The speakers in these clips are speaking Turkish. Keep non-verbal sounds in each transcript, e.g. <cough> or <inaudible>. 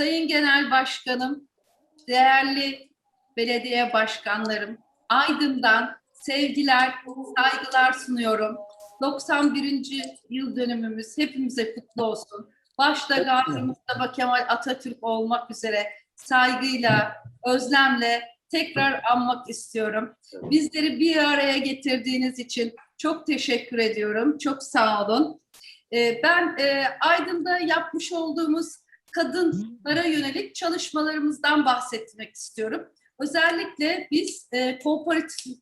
Sayın Genel Başkanım, değerli belediye başkanlarım, Aydın'dan sevgiler, saygılar sunuyorum. 91. yıl dönümümüz hepimize kutlu olsun. Başta Gazi Mustafa Kemal Atatürk olmak üzere saygıyla, özlemle tekrar anmak istiyorum. Bizleri bir araya getirdiğiniz için çok teşekkür ediyorum. Çok sağ olun. Ee, Ben e, Aydın'da yapmış olduğumuz kadınlara yönelik çalışmalarımızdan bahsetmek istiyorum. Özellikle biz e, kooperatif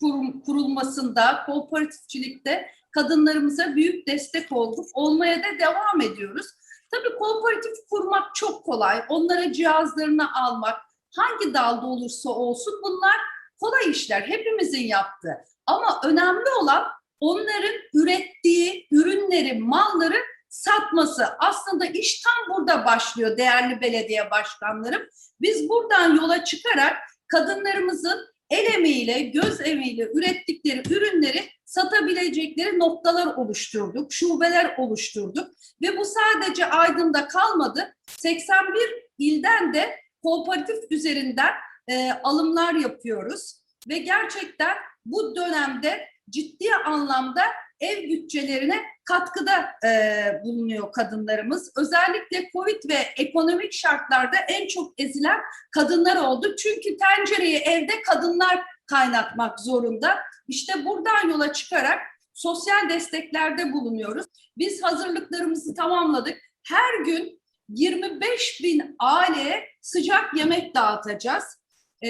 kurum- kurulmasında, kooperatifçilikte kadınlarımıza büyük destek olduk. Olmaya da devam ediyoruz. Tabii kooperatif kurmak çok kolay. Onlara cihazlarını almak, hangi dalda olursa olsun bunlar kolay işler. Hepimizin yaptığı. Ama önemli olan onların ürettiği ürünleri, malları satması. Aslında iş tam burada başlıyor değerli belediye başkanlarım. Biz buradan yola çıkarak kadınlarımızın el emeğiyle, göz emeğiyle ürettikleri ürünleri satabilecekleri noktalar oluşturduk, şubeler oluşturduk ve bu sadece Aydın'da kalmadı. 81 ilden de kooperatif üzerinden e, alımlar yapıyoruz ve gerçekten bu dönemde ciddi anlamda ev bütçelerine katkıda e, bulunuyor kadınlarımız. Özellikle Covid ve ekonomik şartlarda en çok ezilen kadınlar oldu. Çünkü tencereyi evde kadınlar kaynatmak zorunda. İşte buradan yola çıkarak sosyal desteklerde bulunuyoruz. Biz hazırlıklarımızı tamamladık. Her gün 25 bin aileye sıcak yemek dağıtacağız. Ee,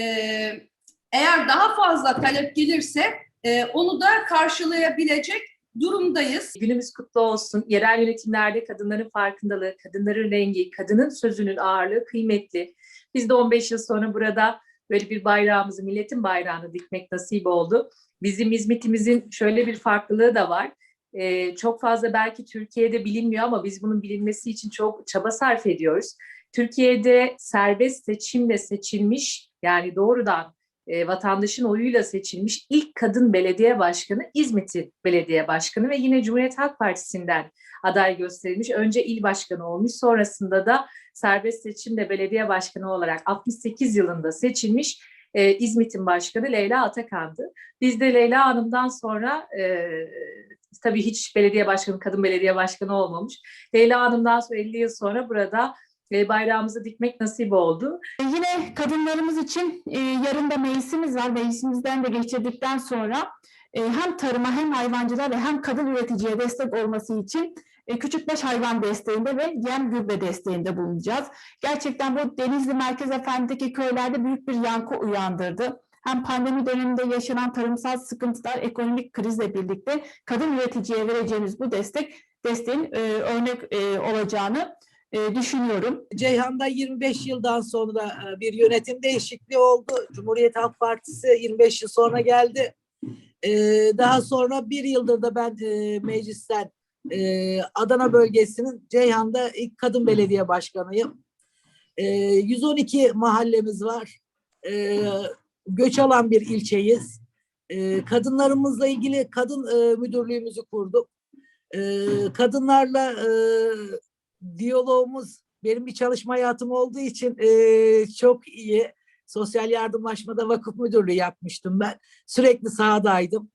eğer daha fazla talep gelirse e, onu da karşılayabilecek durumdayız. Günümüz kutlu olsun. Yerel yönetimlerde kadınların farkındalığı, kadınların rengi, kadının sözünün ağırlığı kıymetli. Biz de 15 yıl sonra burada böyle bir bayrağımızı, milletin bayrağını dikmek nasip oldu. Bizim hizmetimizin şöyle bir farklılığı da var. Ee, çok fazla belki Türkiye'de bilinmiyor ama biz bunun bilinmesi için çok çaba sarf ediyoruz. Türkiye'de serbest seçimle seçilmiş yani doğrudan e, vatandaşın oyuyla seçilmiş ilk kadın belediye başkanı İzmit'in belediye başkanı ve yine Cumhuriyet Halk Partisi'nden aday gösterilmiş. Önce il başkanı olmuş sonrasında da serbest seçimle belediye başkanı olarak 68 yılında seçilmiş e, İzmit'in başkanı Leyla Atakan'dı. Biz de Leyla Hanım'dan sonra e, tabii hiç belediye başkanı, kadın belediye başkanı olmamış. Leyla Hanım'dan sonra 50 yıl sonra burada bayrağımızı dikmek nasip oldu. E, Yine kadınlarımız için e, yarın da meclisimiz var. Meclisimizden de geçirdikten sonra e, hem tarıma hem hayvancılığa ve hem kadın üreticiye destek olması için e, küçükbaş hayvan desteğinde ve yem gübre desteğinde bulunacağız. Gerçekten bu Denizli Merkez Efendi'deki köylerde büyük bir yankı uyandırdı. Hem pandemi döneminde yaşanan tarımsal sıkıntılar, ekonomik krizle birlikte kadın üreticiye vereceğimiz bu destek, desteğin e, örnek e, olacağını e, düşünüyorum. Ceyhan'da 25 yıldan sonra e, bir yönetim değişikliği oldu. Cumhuriyet Halk Partisi 25 yıl sonra geldi. E, Daha sonra bir yıldır da ben e, meclisten e, Adana bölgesinin Ceyhan'da ilk kadın belediye başkanıyım. E, 112 mahallemiz var. E, Göç alan bir ilçeyiz. E, Kadınlarımızla ilgili kadın e, müdürlüğümüzü kurduk. E, Kadınlarla e, diyalogumuz benim bir çalışma hayatım olduğu için eee, çok iyi. Sosyal yardımlaşmada vakıf müdürlüğü yapmıştım ben. Sürekli sahadaydım.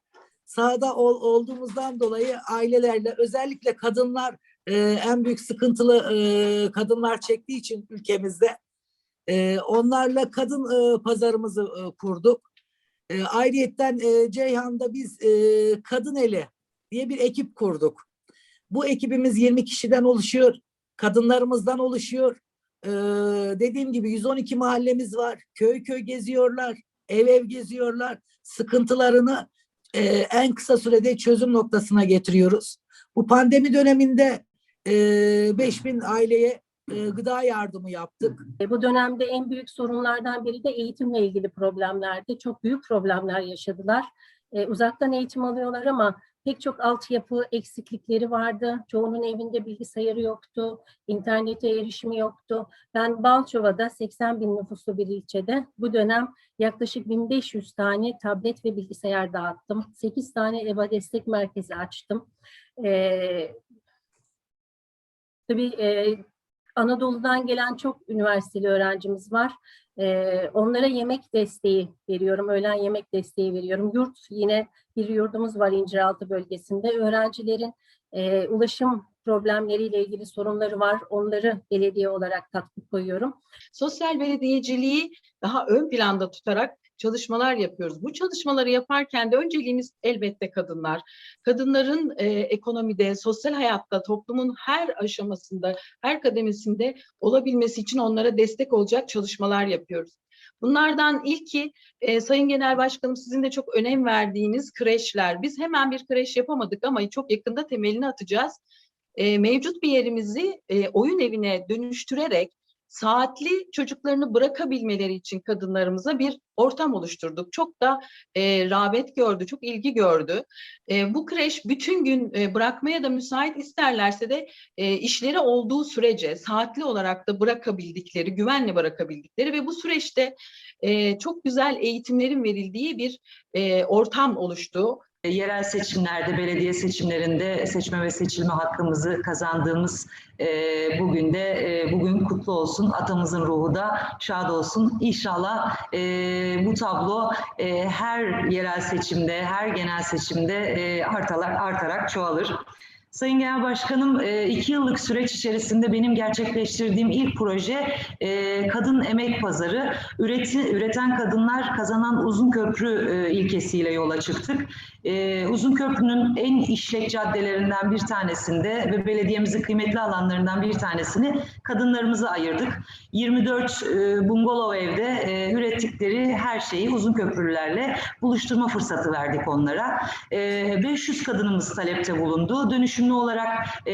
Sahada ol- olduğumuzdan dolayı ailelerle özellikle kadınlar eee, en büyük sıkıntılı eee, kadınlar çektiği için ülkemizde eee, onlarla kadın eee, pazarımızı eee, kurduk. Eee ayrıyetten eee, Ceyhan'da biz eee, Kadın Eli diye bir ekip kurduk. Bu ekibimiz 20 kişiden oluşuyor kadınlarımızdan oluşuyor. Ee, dediğim gibi 112 mahallemiz var. Köy köy geziyorlar, ev ev geziyorlar. Sıkıntılarını e, en kısa sürede çözüm noktasına getiriyoruz. Bu pandemi döneminde e, 5000 aileye e, gıda yardımı yaptık. E, Bu dönemde en büyük sorunlardan biri de eğitimle ilgili problemlerdi. Çok büyük problemler yaşadılar. E, uzaktan eğitim alıyorlar ama pek çok altyapı eksiklikleri vardı. Çoğunun evinde bilgisayarı yoktu, internete erişimi yoktu. Ben Balçova'da 80 bin nüfuslu bir ilçede bu dönem yaklaşık 1500 tane tablet ve bilgisayar dağıttım. 8 tane EBA destek merkezi açtım. E, tabii e, Anadolu'dan gelen çok üniversiteli öğrencimiz var. Ee, onlara yemek desteği veriyorum, öğlen yemek desteği veriyorum. Yurt yine bir yurdumuz var İnciraltı bölgesinde. Öğrencilerin e, ulaşım problemleriyle ilgili sorunları var. Onları belediye olarak katkı koyuyorum. sosyal belediyeciliği daha ön planda tutarak çalışmalar yapıyoruz. Bu çalışmaları yaparken de önceliğimiz elbette kadınlar. Kadınların e, ekonomide, sosyal hayatta, toplumun her aşamasında, her kademesinde olabilmesi için onlara destek olacak çalışmalar yapıyoruz. Bunlardan ilki e, Sayın Genel Başkanım sizin de çok önem verdiğiniz kreşler. Biz hemen bir kreş yapamadık ama çok yakında temelini atacağız. E, mevcut bir yerimizi e, oyun evine dönüştürerek saatli çocuklarını bırakabilmeleri için kadınlarımıza bir ortam oluşturduk. Çok da e, rağbet gördü, çok ilgi gördü. E, bu kreş bütün gün e, bırakmaya da müsait isterlerse de e, işleri olduğu sürece saatli olarak da bırakabildikleri, güvenle bırakabildikleri ve bu süreçte e, çok güzel eğitimlerin verildiği bir e, ortam oluştu. E, yerel seçimlerde, belediye seçimlerinde seçme ve seçilme hakkımızı kazandığımız e, bugün de e, bugün kutlu olsun. Atamızın ruhu da şad olsun. İnşallah e, bu tablo her yerel seçimde, her genel seçimde e, artarak çoğalır. Sayın Genel Başkanım, e, iki yıllık süreç içerisinde benim gerçekleştirdiğim ilk proje e, Kadın Emek Pazarı. Üreten kadınlar kazanan uzun köprü e, ilkesiyle yola çıktık. Uzun köprünün en işlek caddelerinden bir tanesinde ve belediyemizin kıymetli alanlarından bir tanesini kadınlarımıza ayırdık. 24 e, bungalov evde ürettikleri her şeyi uzun köprülerle buluşturma fırsatı verdik onlara. E, 500 kadınımız talepte bulundu. Dönüşümlü olarak e,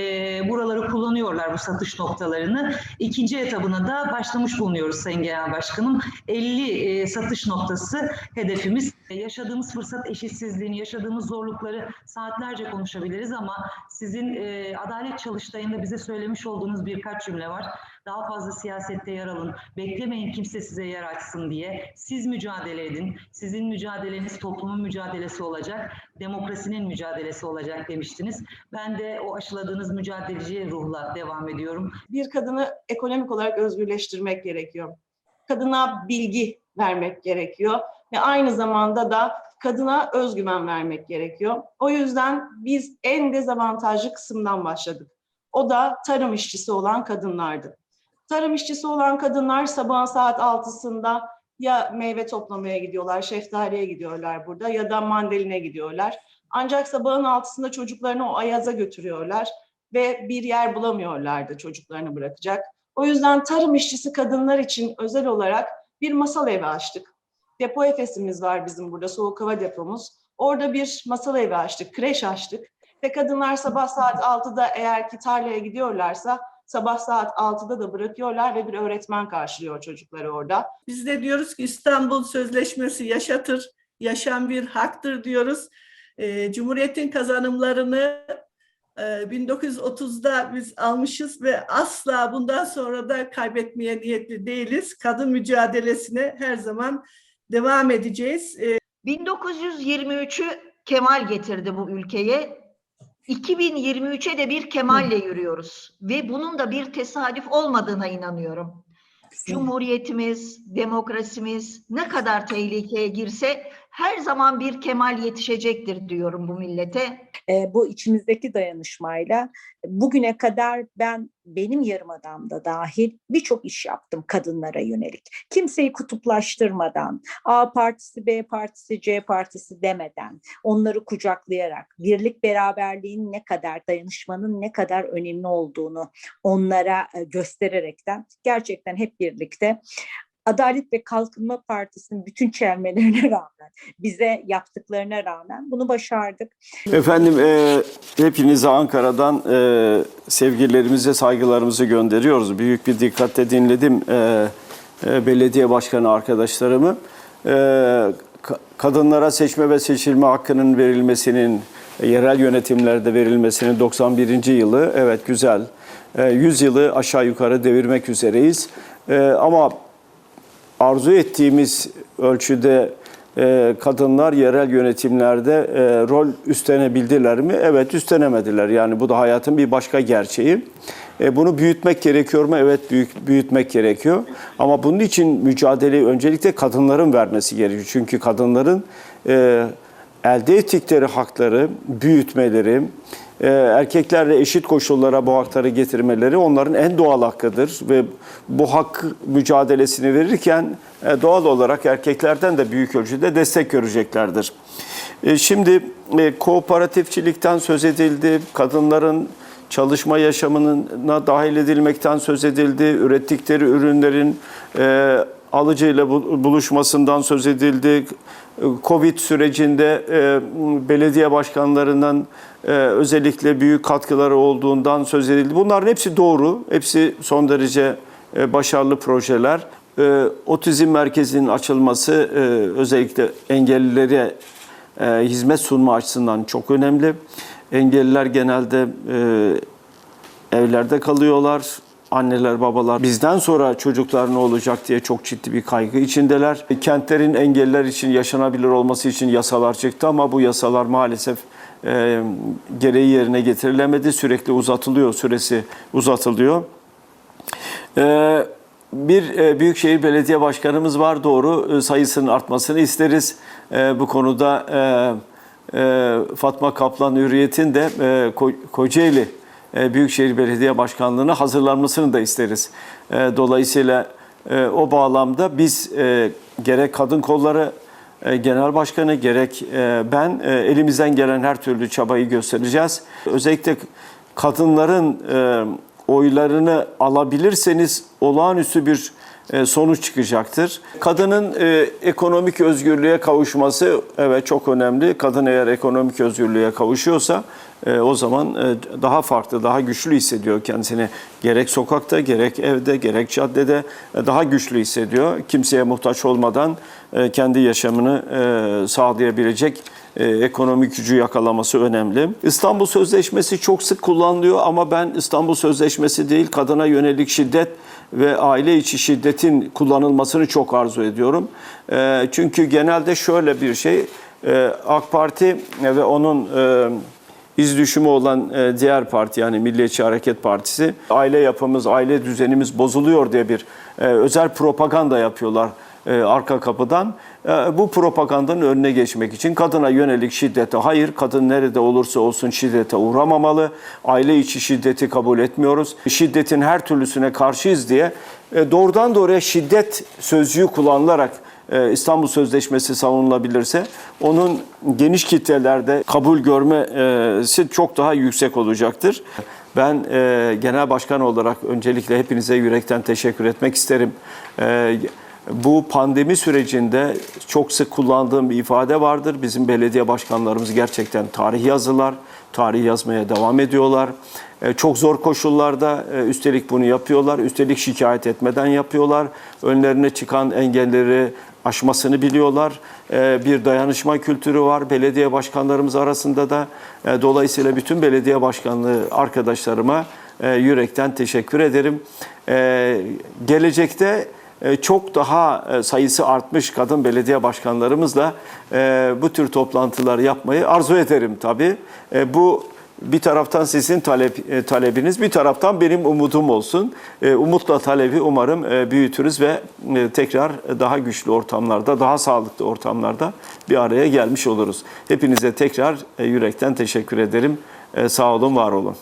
buraları kullanıyorlar bu satış noktalarını. İkinci etabına da başlamış bulunuyoruz Sayın Genel Başkanım. 50 e, satış noktası hedefimiz. E, Yaşadığımız fırsat eşitsizliğini, yaşadığımız zorlukları saatlerce konuşabiliriz ama sizin e, Adalet Çalıştayı'nda bize söylemiş olduğunuz birkaç cümle var. Daha fazla siyasette yer alın, beklemeyin kimse size yer açsın diye. Siz mücadele edin. Sizin mücadeleniz toplumun mücadelesi olacak, demokrasinin mücadelesi olacak demiştiniz. Ben de o aşıladığınız mücadeleci ruhla devam ediyorum. bir kadını ekonomik olarak özgürleştirmek gerekiyor. Kadına bilgi vermek gerekiyor ve aynı zamanda da kadına özgüven vermek gerekiyor. O yüzden biz en dezavantajlı kısımdan başladık. O da tarım işçisi olan kadınlardı. Tarım işçisi olan kadınlar sabahın saat 6'sında ya meyve toplamaya gidiyorlar, şeftaliye gidiyorlar burada ya da mandaline gidiyorlar. Ancak sabahın altısında çocuklarını o ayaza götürüyorlar ve bir yer bulamıyorlardı çocuklarını bırakacak. O yüzden tarım işçisi kadınlar için özel olarak bir masal evi açtık. Depo Efes'imiz var bizim burada, soğuk hava depomuz. Orada bir masal evi açtık, kreş açtık. Ve kadınlar sabah saat 6'da eğer ki tarlaya gidiyorlarsa sabah saat 6'da da bırakıyorlar ve bir öğretmen karşılıyor çocukları orada. Biz de diyoruz ki İstanbul Sözleşmesi yaşatır, yaşam bir haktır diyoruz. Ee, Cumhuriyet'in kazanımlarını e, 1930'da biz almışız ve asla bundan sonra da kaybetmeye niyetli değiliz. Kadın mücadelesine her zaman devam edeceğiz. Ee, 1923'ü Kemal getirdi bu ülkeye. 2023'e de bir Kemal'le yürüyoruz. Ve bunun da bir tesadüf olmadığına inanıyorum. Cumhuriyetimiz, demokrasimiz ne kadar tehlikeye girse her zaman bir Kemal yetişecektir diyorum bu millete. e, bu içimizdeki dayanışmayla bugüne kadar ben benim yarımadamda dahil birçok iş yaptım kadınlara yönelik. Kimseyi kutuplaştırmadan, A partisi, B partisi, C partisi demeden, onları kucaklayarak, birlik beraberliğin ne kadar, dayanışmanın ne kadar önemli olduğunu onlara e, göstererekten gerçekten hep birlikte Adalet ve Kalkınma Partisi'nin bütün çelmelerine <laughs> rağmen, bize yaptıklarına rağmen bunu başardık. Efendim e, hepinize Ankara'dan e, sevgilerimizi, saygılarımızı gönderiyoruz. Büyük bir dikkatle dinledim e, e, belediye başkanı arkadaşlarımı. E, ka- kadınlara seçme ve seçilme hakkının verilmesinin, e, yerel yönetimlerde verilmesinin 91. yılı, evet güzel. E, 100 yılı aşağı yukarı devirmek üzereyiz. E, ama arzu ettiğimiz ölçüde e, kadınlar yerel yönetimlerde e, rol üstlenebildiler mi? Evet üstlenemediler. Yani bu da hayatın bir başka gerçeği. E, bunu büyütmek gerekiyor mu? Evet büyük, büyütmek gerekiyor. Ama bunun için mücadeleyi öncelikle kadınların vermesi gerekiyor. Çünkü kadınların elde ettikleri hakları büyütmeleri, e, erkeklerle eşit koşullara bu hakları getirmeleri onların en doğal hakkıdır ve bu hak mücadelesini verirken e, doğal olarak erkeklerden de büyük ölçüde destek göreceklerdir. E, Şimdi e, kooperatifçilikten söz edildi, kadınların çalışma yaşamına dahil edilmekten söz edildi, ürettikleri ürünlerin alıcıyla bu- buluşmasından söz edildi. Covid sürecinde e, belediye başkanlarının e, özellikle büyük katkıları olduğundan söz edildi. Bunların hepsi doğru, hepsi son derece e, başarılı projeler. Otizm merkezinin açılması özellikle engellilere hizmet sunma açısından çok önemli. Engelliler genelde evlerde kalıyorlar. Anneler, babalar bizden sonra çocuklar ne olacak diye çok ciddi bir kaygı içindeler. Kentlerin engelliler için yaşanabilir olması için yasalar çıktı ama bu yasalar maalesef e, gereği yerine getirilemedi. Sürekli uzatılıyor, süresi uzatılıyor. Ee, Bir e, Büyükşehir Belediye Başkanımız var doğru E, sayısının artmasını isteriz. E, Bu konuda e, e, Fatma Kaplan Hürriyet'in de e, Ko- Kocaeli e, Büyükşehir Belediye Başkanlığı'na hazırlanmasını da isteriz. E, Dolayısıyla e, o bağlamda biz e, gerek kadın kolları e, Genel Başkanı gerek e, ben e, elimizden gelen her türlü çabayı göstereceğiz. Özellikle kadınların e, oylarını alabilirseniz olağanüstü bir e, sonuç çıkacaktır. Kadının e, ekonomik özgürlüğe kavuşması evet çok önemli. Kadın eğer ekonomik özgürlüğe kavuşuyorsa e, o zaman e, daha farklı, daha güçlü hissediyor kendisini. Gerek sokakta, gerek evde, gerek caddede e, daha güçlü hissediyor. Kimseye muhtaç olmadan e, kendi yaşamını e, sağlayabilecek e, ekonomik gücü yakalaması önemli. İstanbul Sözleşmesi çok sık kullanılıyor ama ben İstanbul Sözleşmesi değil kadına yönelik şiddet ve aile içi şiddetin kullanılmasını çok arzu ediyorum. E, Çünkü genelde şöyle bir şey e, AK Parti ve onun iz düşümü olan diğer parti yani Milliyetçi Hareket Partisi aile yapımız, aile düzenimiz bozuluyor diye bir özel propaganda yapıyorlar e, arka kapıdan. E, Bu propagandanın önüne geçmek için kadına yönelik şiddete hayır, kadın nerede olursa olsun şiddete uğramamalı. Aile içi şiddeti kabul etmiyoruz. Şiddetin her türlüsüne karşıyız diye e, doğrudan doğruya şiddet sözcüğü kullanılarak e, İstanbul Sözleşmesi savunulabilirse onun geniş kitlelerde kabul görmesi çok daha yüksek olacaktır. Ben e, genel başkan olarak öncelikle hepinize yürekten teşekkür etmek isterim. E, bu pandemi sürecinde çok sık kullandığım bir ifade vardır. Bizim belediye başkanlarımız gerçekten tarih yazılar, tarih yazmaya devam ediyorlar. E, Çok zor koşullarda e, üstelik bunu yapıyorlar. Üstelik şikayet etmeden yapıyorlar. Önlerine çıkan engelleri aşmasını biliyorlar. E, Bir dayanışma kültürü var belediye başkanlarımız arasında da. Dolayısıyla bütün belediye başkanlığı arkadaşlarıma yürekten teşekkür ederim. Gelecekte çok daha e, sayısı artmış kadın belediye başkanlarımızla e, bu tür toplantılar yapmayı arzu ederim tabii. E, Bu bir taraftan sizin talep, e, talebiniz, bir taraftan benim umudum olsun. E, Umutla talebi umarım e, büyütürüz ve e, tekrar daha güçlü ortamlarda, daha sağlıklı ortamlarda bir araya gelmiş oluruz. Hepinize tekrar e, yürekten teşekkür ederim. E, Sağ olun, var olun.